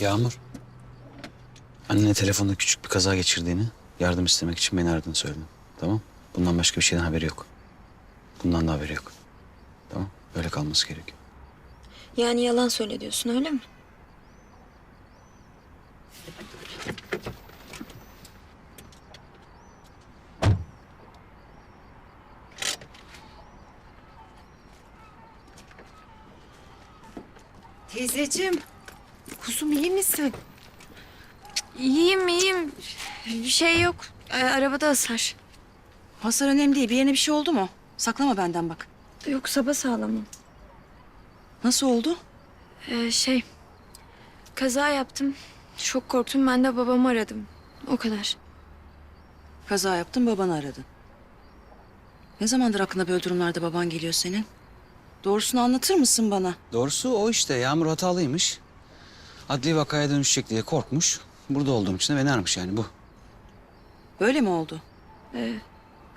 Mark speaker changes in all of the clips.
Speaker 1: Yağmur. Annene telefonda küçük bir kaza geçirdiğini, yardım istemek için beni aradığını söyledim. Tamam? Bundan başka bir şeyden haberi yok. Bundan da haberi yok. Tamam? Öyle kalması gerekiyor.
Speaker 2: Yani yalan söyle diyorsun öyle mi?
Speaker 3: Teyzeciğim, kuzum iyi misin?
Speaker 2: İyiyim iyiyim. Bir şey yok. Ee, arabada hasar.
Speaker 3: Hasar önemli değil. Bir yerine bir şey oldu mu? Saklama benden bak.
Speaker 2: Yok sabah sağlamım.
Speaker 3: Nasıl oldu?
Speaker 2: Ee, şey kaza yaptım. Çok korktum ben de babamı aradım. O kadar.
Speaker 3: Kaza yaptın, babanı aradın. Ne zamandır aklına böyle durumlarda baban geliyor senin? Doğrusunu anlatır mısın bana?
Speaker 1: Doğrusu o işte. Yağmur hatalıymış. Adli vakaya dönüşecek diye korkmuş. Burada olduğum için de beni aramış yani bu.
Speaker 3: Böyle mi oldu?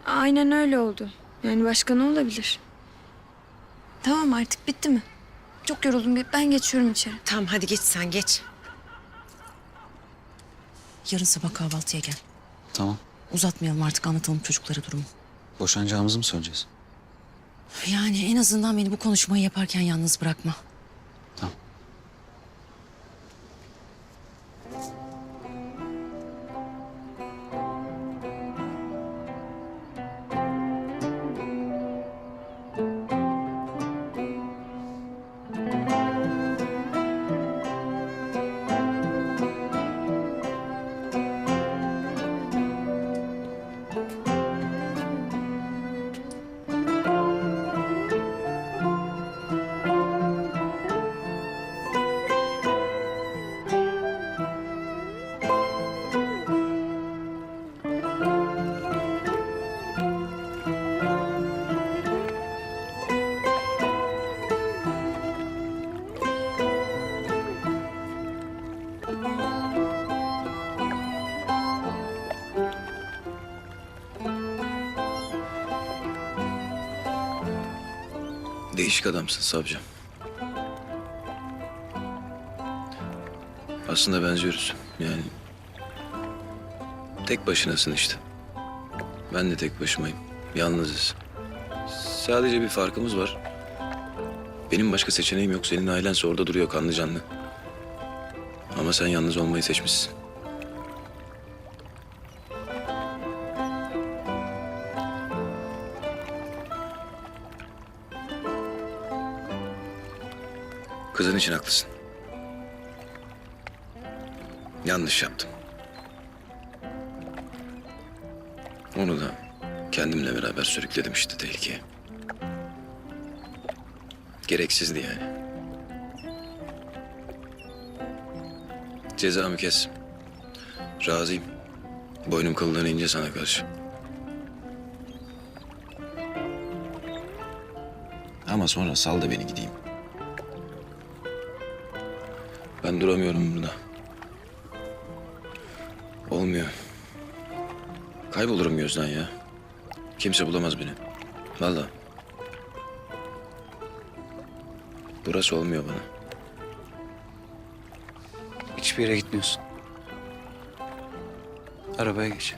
Speaker 2: Aynen öyle oldu. Yani başka ne olabilir? Tamam artık bitti mi? Çok yoruldum. Ben geçiyorum içeri.
Speaker 4: Tamam hadi geç sen geç.
Speaker 3: Yarın sabah kahvaltıya gel.
Speaker 1: Tamam.
Speaker 3: Uzatmayalım artık anlatalım çocuklara durumu.
Speaker 1: Boşanacağımızı mı söyleyeceğiz?
Speaker 3: Yani en azından beni bu konuşmayı yaparken yalnız bırakma.
Speaker 5: Değişik adamsın savcım. Aslında benziyoruz. Yani tek başınasın işte. Ben de tek başımayım. Yalnızız. Sadece bir farkımız var. Benim başka seçeneğim yok. Senin ailense orada duruyor kanlı canlı. Ama sen yalnız olmayı seçmişsin. Kızın için haklısın. Yanlış yaptım. Onu da kendimle beraber sürükledim işte tehlikeye. Gereksizdi yani. Cezamı kes. Razıyım. Boynum kıldan ince sana karşı. Ama sonra sal da beni gideyim. Ben duramıyorum burada. Olmuyor. Kaybolurum gözden ya. Kimse bulamaz beni. Vallahi. Burası olmuyor bana.
Speaker 1: Hiçbir yere gitmiyorsun. Arabaya geç.